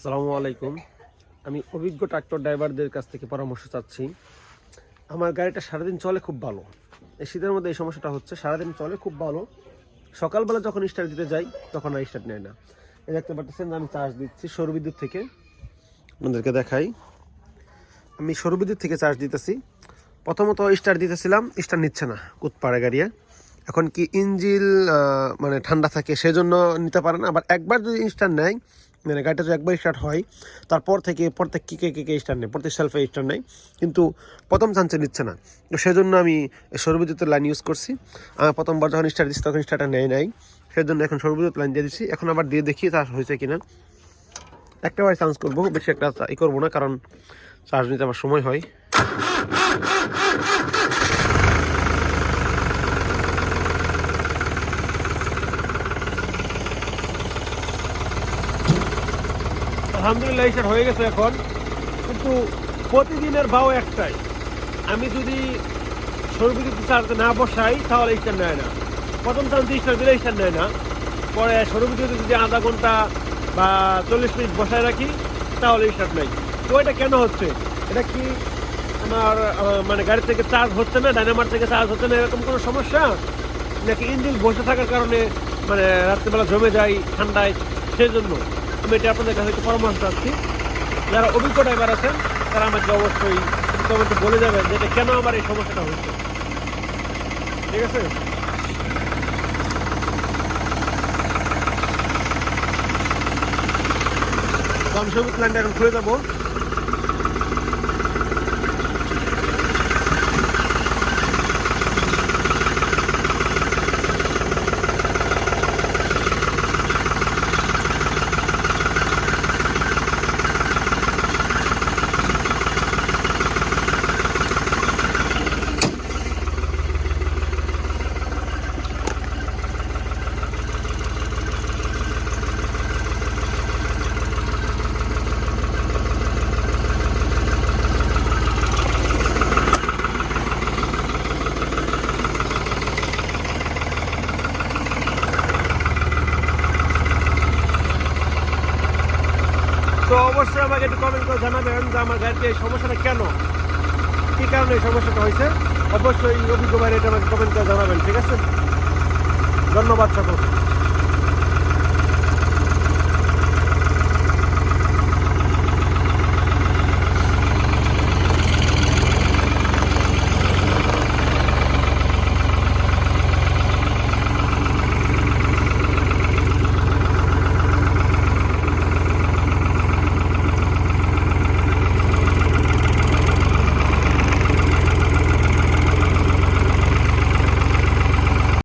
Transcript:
আসসালামু আলাইকুম। আমি অভিজ্ঞ ট্রাক্টর ড্রাইভারদের কাছ থেকে পরামর্শ চাচ্ছি। আমার গাড়িটা সারাদিন চলে খুব ভালো। এই শীতের মধ্যে এই সমস্যাটা হচ্ছে, সারাদিন চলে খুব ভালো। সকালবেলা যখন স্টার্ট দিতে যাই, তখন আর স্টার্ট নেয় না। এই দেখতে পাচ্ছেন আমি চার্জ দিচ্ছি সৌরবিদ্যুৎ থেকে। আপনাদেরকে দেখাই। আমি সৌরবিদ্যুৎ থেকে চার্জ দিতেছি। প্রথমত স্টার্ট দিতেছিলাম স্টার্ট নিচ্ছে না কুতপাড়ে গাড়িয়ে। এখন কি ইঞ্জিল মানে ঠান্ডা থাকে সেজন্য নিতে পারে না। আবার একবার যদি স্টার্ট নেয় মানে গাড়িটা যদি একবার স্টার্ট হয়, তারপর থেকে প্রত্যেক কিকে কিকে স্টার্ট নেয়, প্রত্যেক সেলফে স্টার্ট নেয়, কিন্তু প্রথম চান্সে নিচ্ছে না। তো সেজন্য আমি সৌরবিদ্যুতের লাইন ইউজ করছি। আমার প্রথমবার যখন স্টার্ট দিচ্ছি তখন স্টার্টটা নেয় নাই। সেজন্য এখন সৌরবিদ্যুৎ লাইন দিয়ে দিচ্ছি। এখন আবার দিয়ে দেখি তা হয়েছে কিনা। একটা বার চান্স করব, বেশি একটা ই করব না, কারণ চার্জ নিতে আমার সময় হয়। আলহামদুলিল্লাহ স্টার্ট হয়ে গেছে এখন। কিন্তু প্রতিদিনের ভাও একটাই। আমি যদি সৌরবিদ্যুৎ চার্জে না বসাই, তাহলে স্টার্ট নেয় না। প্রথম চান্স স্টার্ট দিলে স্টার্ট নেয় না। পরে সৌরবিদ্যুৎ যদি আধা ঘণ্টা বা চল্লিশ মিনিট বসায় রাখি, তাহলে স্টার্ট নেয় তো এটা কেন হচ্ছে? এটা কি আমার মানে গাড়ি থেকে চার্জ হচ্ছে না ডাইনামার থেকে চার্জ হচ্ছে না, এরকম কোনো সমস্যা? নাকি ইঞ্জিন বসে থাকার কারণে মানে রাত্রিবেলা জমে যায় ঠান্ডায়? সেই জন্য। আমি এটা আপনাদের কাছে একটু পরামর্শ চাচ্ছি। যারা অভিজ্ঞ ড্রাইভার আছেন, তারা আমাকে অবশ্যই কমেন্টে বলে যাবেন যে এটা কেন আমার এই সমস্যাটা হয়েছে। ঠিক আছে? আমি সবুজ লাইনটা এখন খুলে যাব তো অবশ্যই আমাকে একটু কমেন্ট করে জানাবেন যে আমার গাড়িতে এই সমস্যাটা কেন? কী কারণে এই সমস্যাটা হয়েছে? অবশ্যই অভিজ্ঞ বাইরে এটা আমাকে কমেন্ট করে জানাবেন, ঠিক আছে? ধন্যবাদ সকল